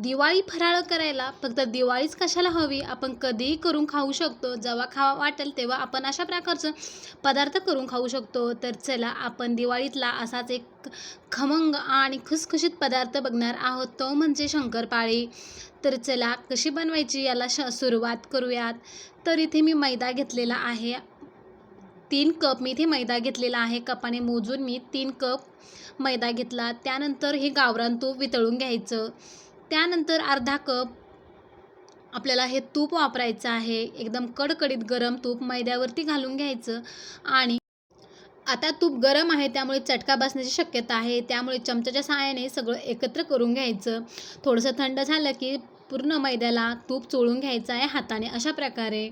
दिवाळी फराळ करायला फक्त दिवाळीच कशाला हवी? आपण कधीही करून खाऊ शकतो. जेव्हा खावा वाटेल तेव्हा आपण अशा प्रकारचं पदार्थ करून खाऊ शकतो. तर चला आपण दिवाळीतला असाच एक खमंग आणि खुसखुशीत पदार्थ बघणार आहोत. तो म्हणजे शंकरपाळी. तर चला कशी बनवायची याला श सुरुवात करूयात. तर इथे मी मैदा घेतलेला आहे. तीन कप मी इथे मैदा घेतलेला आहे. कपाने मोजून मी तीन कप मैदा घेतला. त्यानंतर हे गावरान तूप वितळून घ्यायचं. त्यानंतर अर्धा कप आपल्याला हे तूप वापरायचं आहे. एकदम कडकडीत गरम तूप मैद्यावरती घालून घ्यायचं. आणि आता तूप गरम आहे त्यामुळे चटका बसण्याची शक्यता आहे. त्यामुळे चमच्याच्या सहाय्याने सगळं एकत्र करून घ्यायचं. थोडंसं थंड झालं की पूर्ण मैद्याला तूप चोळून घ्यायचं आहे हाताने अशा प्रकारे.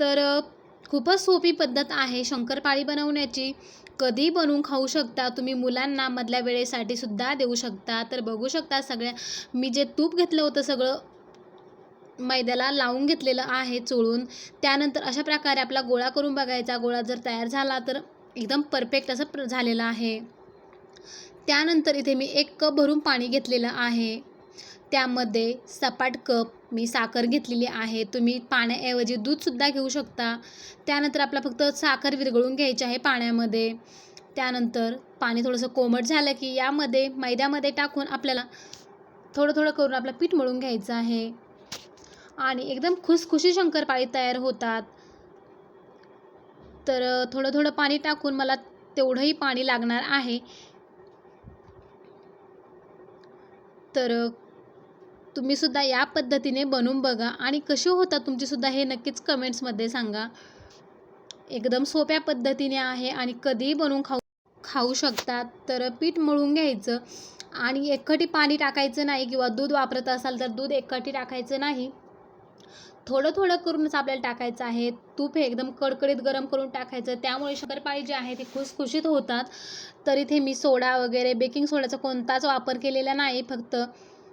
तर खूपच सोपी पद्धत आहे शंकरपाळी बनवण्याची. कधी बनवून खाऊ शकता? तुम्ही मुलांना मधल्या वेळेसाठी सुद्धा देऊ शकता. तर बघू शकता सगळ्या. मी जे तूप घेतलं होतं सगळं मैद्याला लावून घेतलेलं आहे चोळून. त्यानंतर अशा प्रकारे आपला गोळा करून बघायचा. गोळा जर तयार झाला तर एकदम परफेक्ट असं प्र झालेलं आहे. त्यानंतर इथे मी एक कप भरून पाणी घेतलेलं आहे. त्यामध्ये सपाट कप मी साखर घेतलेली आहे तुम्ही पाण्याऐवजी दूधसुद्धा घेऊ शकता. त्यानंतर आपला फक्त साखर विरघळून घ्यायची आहे पाण्यामध्ये. त्यानंतर पाणी थोडंसं कोमट झालं की यामध्ये मैद्यामध्ये टाकून आपल्याला थोडं थोडं करून आपलं पीठ मळून घ्यायचं आहे. आणि एकदम खुसखुशी शंकरपाळी तयार होतात. तर थोडं थोडं पाणी टाकून मला तेवढंही पाणी लागणार आहे. तर तुम्हीसुद्धा या पद्धतीने बनवून बघा आणि कशी होतात तुमचीसुद्धा हे नक्कीच कमेंट्समध्ये सांगा. एकदम सोप्या पद्धतीने आहे आणि कधीही बनवून खाऊ खाऊ शकतात. तर पीठ मळून घ्यायचं आणि एकखटी पाणी टाकायचं नाही किंवा दूध वापरत असाल तर दूध एकखटी टाकायचं नाही. थोडं थोडं करूनच आपल्याला टाकायचं आहे. तूप हे एकदम कडकडीत गरम करून टाकायचं. त्यामुळे शंकरपाळी जी आहे ती खुसखुशीत होतात. तर इथे मी सोडा वगैरे बेकिंग सोड्याचा कोणताच वापर केलेला नाही. फक्त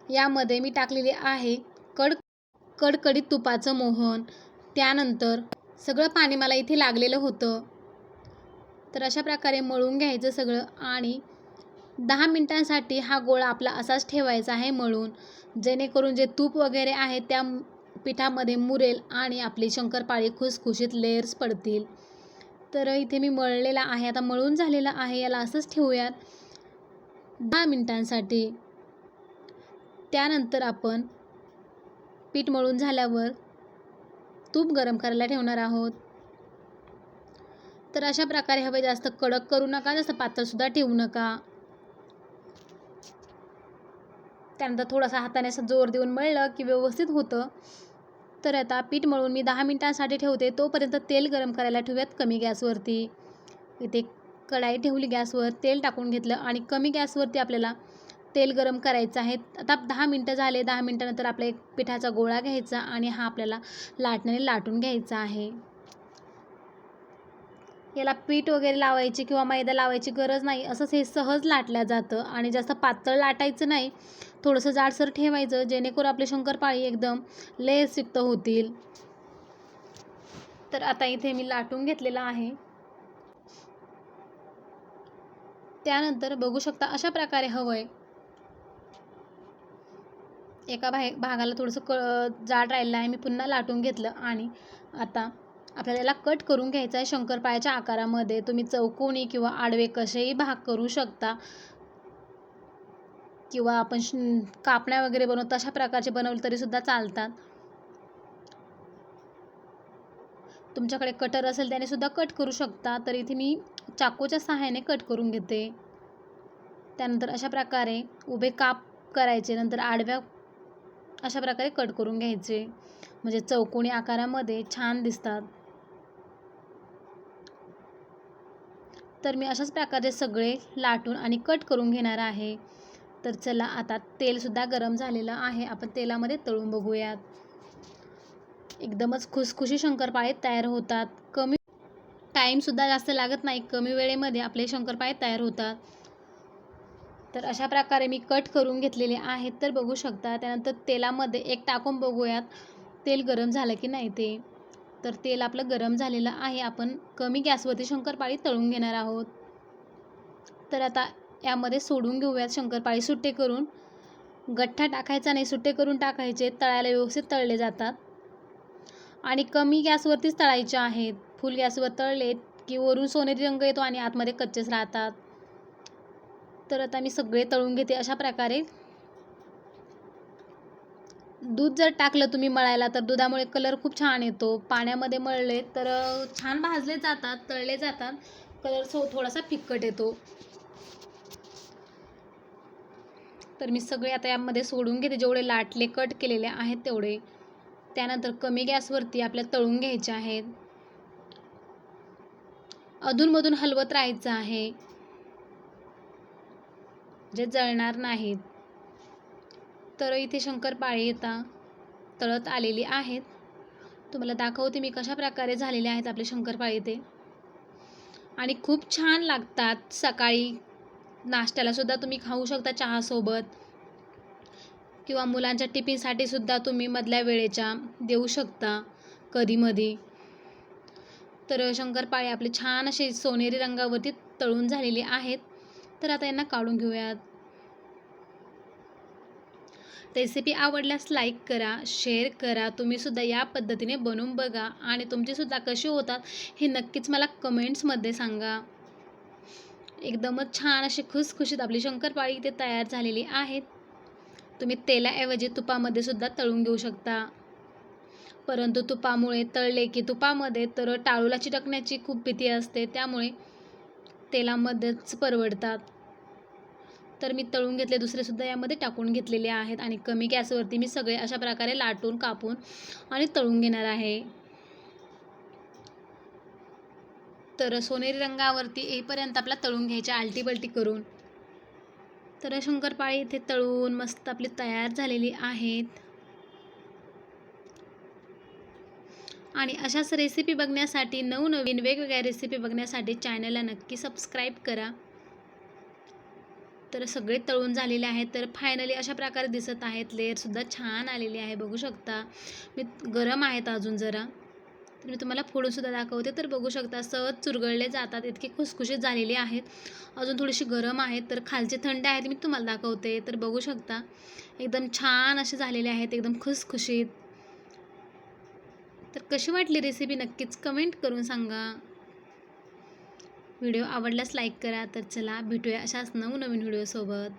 यामध्ये मी टाकलेले आहे कड कडकडीत तुपाचं मोहन. त्यानंतर सगळं पाणी मला इथे लागलेलं होतं. तर अशा प्रकारे मळून घ्यायचं सगळं आणि दहा मिनटांसाठी हा गोळा आपला असाच ठेवायचा आहे मळून. जेणेकरून जे तूप वगैरे आहे त्या पिठामध्ये मुरेल आणि आपली शंकरपाळी खुसखुशीत लेयर्स पडतील. तर इथे मी मळलेला आहे. आता मळून झालेला आहे. याला असंच ठेवूयात. दहा मिनटांसाठी. त्यानंतर आपण पीठ मळून झाल्यावर तूप गरम करायला ठेवणार आहोत. तर अशा प्रकारे हवे जास्त कडक करू नका जास्त पातळसुद्धा ठेवू नका. त्यानंतर थोडासा हाताने असं जोर देऊन मळलं की व्यवस्थित होतं. तर आता पीठ मळून मी दहा मिनिटांसाठी ठेवते तोपर्यंत तेल गरम करायला ठेवूयात कमी गॅसवरती. इथे कढाई ठेवली गॅसवर तेल टाकून घेतलं आणि कमी गॅसवरती आपल्याला तेल गरम करायचं आहे. आता दहा मिनटं झाले दहा मिनटानंतर आपला एक पिठाचा गोळा घ्यायचा आणि हा आपल्याला लाटण्याने लाटून घ्यायचा आहे. याला पीठ वगैरे लावायची किंवा मैदा लावायची गरज नाही असंच हे सहज लाटल्या जातं आणि जास्त पातळ लाटायचं नाही. थोडंसं जाडसर ठेवायचं जेणेकरून आपले शंकरपाळी एकदम लेसयुक्त होतील. तर आता इथे मी लाटून घेतलेला आहे. त्यानंतर बघू शकता अशा प्रकारे हवं आहे एका भाग भागाला थोडंसं क जाड राहिलं आहे. मी पुन्हा लाटून घेतलं आणि आता आपल्याला याला कट करून घ्यायचं आहे शंकरपाळ्याच्या आकारामध्ये. तुम्ही चौकोनी किंवा आडवे कसेही भाग करू शकता. किंवा आपण श कापण्या वगैरे बनवतो अशा प्रकारचे बनवले तरीसुद्धा चालतात. तुमच्याकडे कटर असेल त्याने सुद्धा कट करू शकता. तर इथे मी चाकूच्या सहाय्याने कट करून घेते. त्यानंतर अशा प्रकारे उभे काप करायचे. नंतर आडव्या अशा प्रकारे कट करून घ्यायचे. म्हणजे चौकोनी आकारामध्ये छान दिसतात. तर मी अशाच प्रकारे सगळे लाटून आणि कट करून घेणार आहे. तर चला आता तेलसुद्धा गरम झालेलं आहे. आपण तेलामध्ये तळून बघूयात. एकदमच खुसखुशी शंकरपाळे तयार होतात. कमी टाईमसुद्धा जास्त लागत नाही. कमी वेळेमध्ये आपले शंकरपाळे तयार होतात. तर अशा प्रकारे मी कट करून घेतलेले आहेत. तर बघू शकता त्यानंतर तेलामध्ये एक टाकून बघूयात. तेल गरम झालं की नाही ते? तर तेल आपलं गरम झालेलं आहे. आपण कमी गॅसवरती शंकरपाळी तळून घेणार आहोत. तर आता यामध्ये सोडून घेऊयात शंकरपाळी सुट्टे करून. गठ्ठा टाकायचा नाही सुट्टे करून टाकायचे. तळायला व्यवस्थित तळले जातात. आणि कमी गॅसवरतीच तळायचे आहेत. फुल गॅसवर तळलेत की वरून सोनेरी रंग येतो आणि आतमध्ये कच्चेच राहतात. तर आता मी सगळे तळून घेते अशा प्रकारे. दूध जर टाकलं तुम्ही मळायला तर दुधामुळे कलर खूप छान येतो. पाण्यामध्ये मळले तर छान भाजले जातात तळले जातात. कलर सो थोडासा फिक्कट येतो. तर मी सगळे आता यामध्ये सोडून घेते. जेवढे लाटले कट केलेले आहेत तेवढे. त्यानंतर कमी गॅसवरती आपल्या तळून घ्यायचे आहेत. अधूनमधून हलवत राहायचं आहे. जे जळणार नाहीत. तर इथे शंकरपाळी येता तळत आलेली आहेत. तुम्हाला दाखवते मी कशा प्रकारे झालेले आहेत आपले शंकरपाळी ते आणि खूप छान लागतात सकाळी नाश्त्याला सुद्धा तुम्ही खाऊ शकता चहासोबत. किंवा मुलांच्या टिफिनसाठी सुद्धा तुम्ही मधल्या वेळेच्या देऊ शकता कधीमधी तर शंकरपाळे आपले छान असे सोनेरी रंगावरती तळून झालेले आहेत. तर आता यांना काढून घेऊयात. रेसिपी आवडल्यास लाईक करा शेअर करा. तुम्हीसुद्धा या पद्धतीने बनवून बघा आणि तुमचेसुद्धा कसे होतात हे नक्कीच मला कमेंट्समध्ये सांगा. एकदमच छान अशी खुसखुशीत आपली शंकरपाळी इथे तयार झालेली आहेत. तुम्ही तेलाऐवजी तुपामध्ये सुद्धा तळून घेऊ शकता. परंतु तुपामुळे तळले की तुपामध्ये तर टाळूला चिटकण्याची खूप भीती असते त्यामुळे तेलामध्येच परवडतात. तर मी तळून घेतले दुसरेसुद्धा यामध्ये टाकून घेतलेले आहेत आणि कमी गॅसवरती मी सगळे अशा प्रकारे लाटून कापून आणि तळून घेणार आहे. तर सोनेरी रंगावरती येईपर्यंत आपला तळून घ्यायची आलटीबलटी करून. तर शंकरपाळी इथे तळून मस्त आपली तयार झालेली आहेत. आणि अशाच रेसिपी बघण्यासाठी नवनवीन वेगवेगळ्या रेसिपी बघण्यासाठी चॅनलला नक्की सबस्क्राईब करा. तर सगळे तळून झालेले आहेत. तर फायनली अशा प्रकारे दिसत आहेत. लेअरसुद्धा छान आलेली आहे. बघू शकता. मी गरम आहेत अजून जरा. तर मी तुम्हाला फोडूनसुद्धा दाखवते. तर बघू शकता सहज चुरगळले जातात. इतके खुसखुशीत झालेले आहेत. अजून थोडीशी गरम आहेत तर खालचे थंड आहेत मी तुम्हाला दाखवते. तर बघू शकता एकदम छान असे झालेले आहेत. एकदम खुसखुशीत. तर कशी वाटली रेसिपी नक्कीच कमेंट करून सांगा. व्हिडिओ आवडल्यास लाईक करा तर चला भेटूया अशाच नवनवीन व्हिडिओसोबत.